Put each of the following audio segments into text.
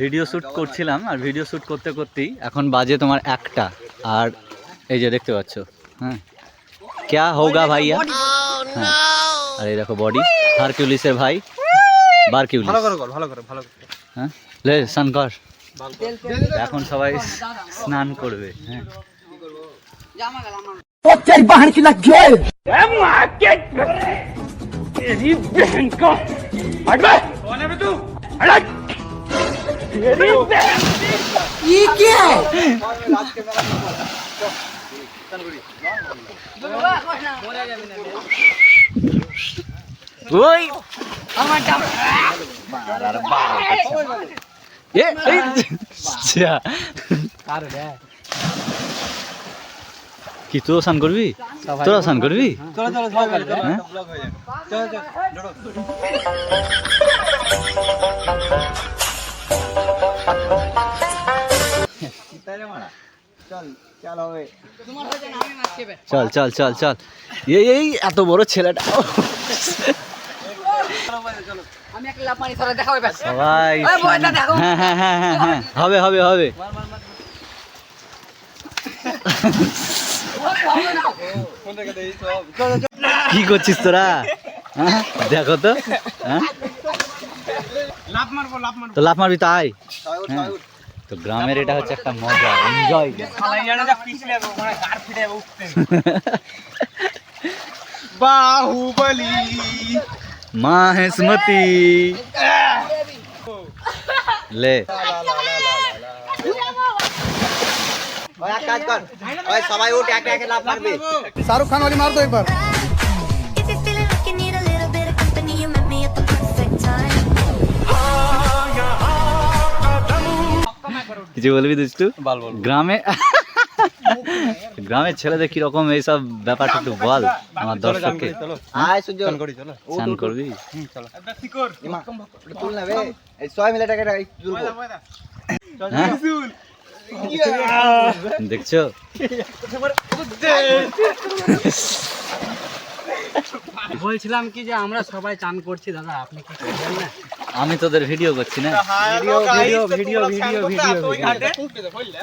Video shoot করছিলাম আর video shoot করতে করতেই এখন বাজে তোমার একটা। আর এই যে দেখতে পাচ্ছ হ্যাঁ। ক্যা হোগা ভাইয়া? হ্যাঁ। আর এই দেখো বডি হারকিউলিসের ভাই বারকিউলিস। ভালো করে ভালো করে ভালো করে। হ্যাঁ। লে স্নান কর। এখন সবাই স্নান করবে হ্যাঁ। ওই এ এই আচ্ছা কি তুইও স্নান করবি তোরা স্নান করবি চলো চলো সবাই হ্যাঁ? ব্লগ হয়ে যাবে চলো চলো চল চল চল চল। চল চল এই এই এত বড় ছেলেটা। সবাই। হ্যাঁ হ্যাঁ হ্যাঁ হ্যাঁ হ্যাঁ। হবে হবে হবে। কি করছিস তোরা? হ্যাঁ দেখো তো। হ্যাঁ? লাভ মারবো লাভ মারবো তো লাফ মারবি তাই সবাই উঠ হ্যাঁ। সবাই উঠ তো গ্রামের এটা হচ্ছে একটা মজা এনজয় খালাই জানা যা পিছলে ওখানে কার ফিরে উঠতে বাহুবলি মা হেসমতি লে ওই এক কাজ কর ওই সবাই উঠ একে একে লাভ মারবি शाहरुख खान वाली मार दो एक बार কিছু বলবি দুষ্টু গ্রামে গ্রামের ছেলেদের কীরকম এইসব ব্যাপারটা একটু বল আমার দর্শককে। হ্যাঁ? করবি? হ্যাঁ? দেখছ? বলছিলাম কি যে আমরা সবাই চান করছি দাদা আপনি কি করবেন না? আমি তোদের ভিডিও করছি না? Video video video video video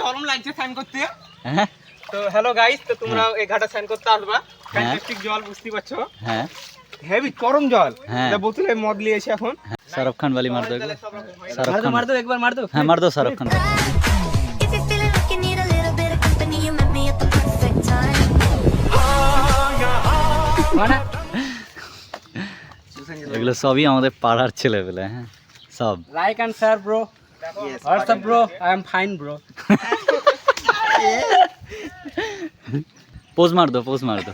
গরম লাগছে স্নান করতে হ্যাঁ? তো হ্যালো গাইস তো তোমরা এই ঘাটে স্নান করতে আসবা। ফ্যান্টাস্টিক জল বুঝতে পারছ? হ্যাঁ। হেভি গরম জল। হ্যাঁ। এটা বোতলে মদ নিয়েছি এখন। শাহরুখ খান বালি মার দো শাহরুখ খান। মার দো একবার মার দো। হ্যাঁ মার দো শাহরুখ খান। If এগুলো সবই আমাদের পাড়ার ছেলে পেলে হ্যাঁ? সব। Like and share bro WhatsApp bro I am fine bro pose মার দো পোজ মার দো।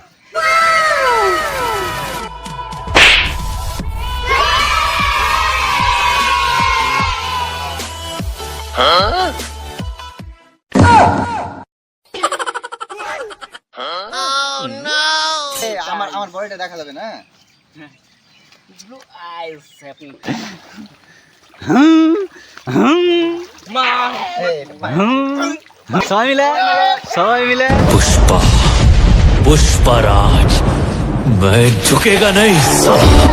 আমার আমার বডিটা দেখা যাবে না? ব্লু আইস আপনি হুম, হুম, এই হুম। সবাই মিলে সবাই মিলে पुष्पा पुष्पराज मैं झुकेगा नहीं साला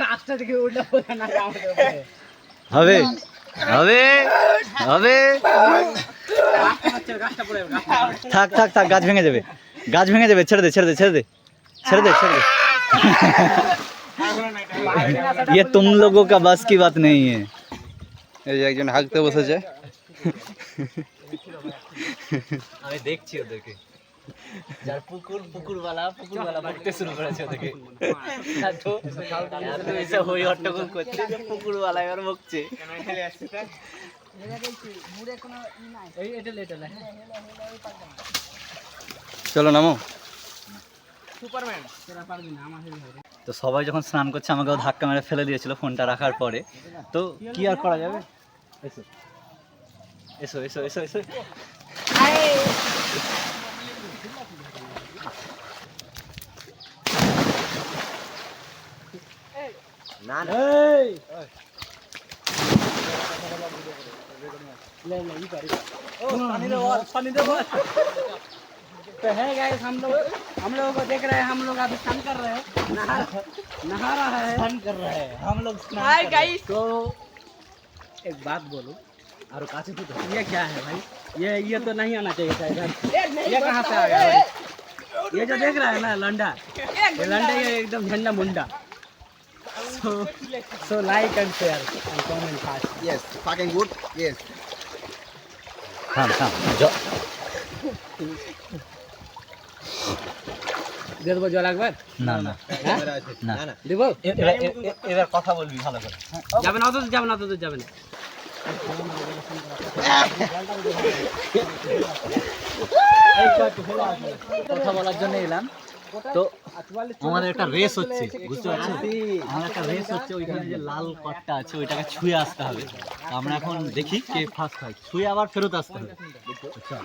গাছটা থেকে উল্টা পড়ে না আমাদের উপরে। হবে হবে হবে গাছটা পড়ে গাছটা থাক থাক থাক গাছ ভেঙে যাবে গাছ ভেঙে যাবে ছেড়ে দে ছেড়ে দে ছেড়ে দে ছেড়ে दे ছেড়ে दे ये तुम लोगों का बस की बात नहीं है এই যে একজন হাগতে বসেছে আমি দেখছি ওদেরকে যার পুকুর পুকুরওয়ালা পুকুরওয়ালা মারতে শুরু করেছে ওদেরকে এত এত এসে হই হট্টগোল করছে যে পুকুরওয়ালা এবার বকছে এই এটা লেটে লে চলো নামো। না তো সবাই যখন স্নান করছে আমাকেও ধাক্কা মেরে ফেলে দিয়েছিল ফোনটা রাখার পরে। তো কি আর করা যাবে? এসো। এসো এসো এসো এসো। লে ले ले ये पानी पानी तो है गाइस हम लोग हम लोगों को देख रहे हैं हम लोग अभी स्नान कर रहे हैं नहा रहा है स्नान कर रहे हैं हम लोग स्नान गाइस तो एक बात बोलो और काशी तू ये क्या है भाई ये ये तो नहीं आना चाहिए था इधर ये कहाँ से आ गया ये जो देख रहा है ना लंडा। ये लंडा ये एकदम झंडा मुंडा। so so like and share and comment fast. Yes, fucking good. Yes. Come, come, jo. দিয়ে দেবো জল একবার না না না দেব এবার কথা বলবি ভালো করে যাবেন অত যাবেন অত যাবেন কথা বলার জন্য এলাম তো আমাদের একটা রেস হচ্ছে, বুঝতে পারছ আমাদের একটা রেস হচ্ছে, ওইখানে যে লাল কটটা আছে, ওইটাকে ছুঁয়ে আসতে হবে। আমরা এখন দেখি কে ফার্স্ট হয়। ছুঁয়ে আবার ফেরত আসতে হবে। আচ্ছা।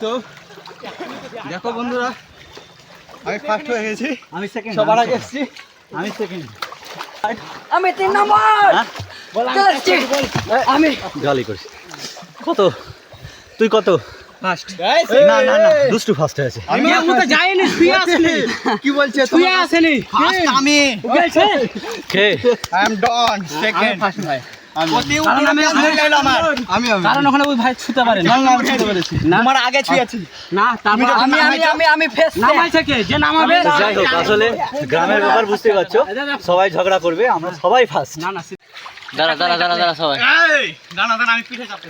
তো, দেখো বন্ধুরা আমি ফার্স্ট হয়ে গেছি। আমি সেকেন্ড সবার আগে এসছি। আমি সেকেন্ড আমি তিন নম্বর! আমি গালি করিস। কত? তুই কত? ফার্স্ট না না না দুষ্টু ফার্স্ট হয়েছে আমি তো যায়নি শুয়ে আসেনি। কি বলছে? শুয়ে আসেনি। ফার্স্ট আমি। গেছে কে? I am don second first ভাই আমি কারণ আমি আমার। আমি আমি কারণ ওখানে ওই ভাই ছুতে পারে না। না আমি ছুতে আমার আগে ছুঁয়েছি না তারপর আমি আমি আমি আমি ফেস নামাইছে কে যে নামাবে যাই হোক আসলে গ্রামের ব্যাপার বুঝতে পারছ। সবাই ঝগড়া করবে আমরা সবাই ফার্স্ট না না দাঁড়া দাঁড়া দাঁড়া দাঁড়া সবাই। দাঁড়া দাঁড়া আমি পিঠে চাপতে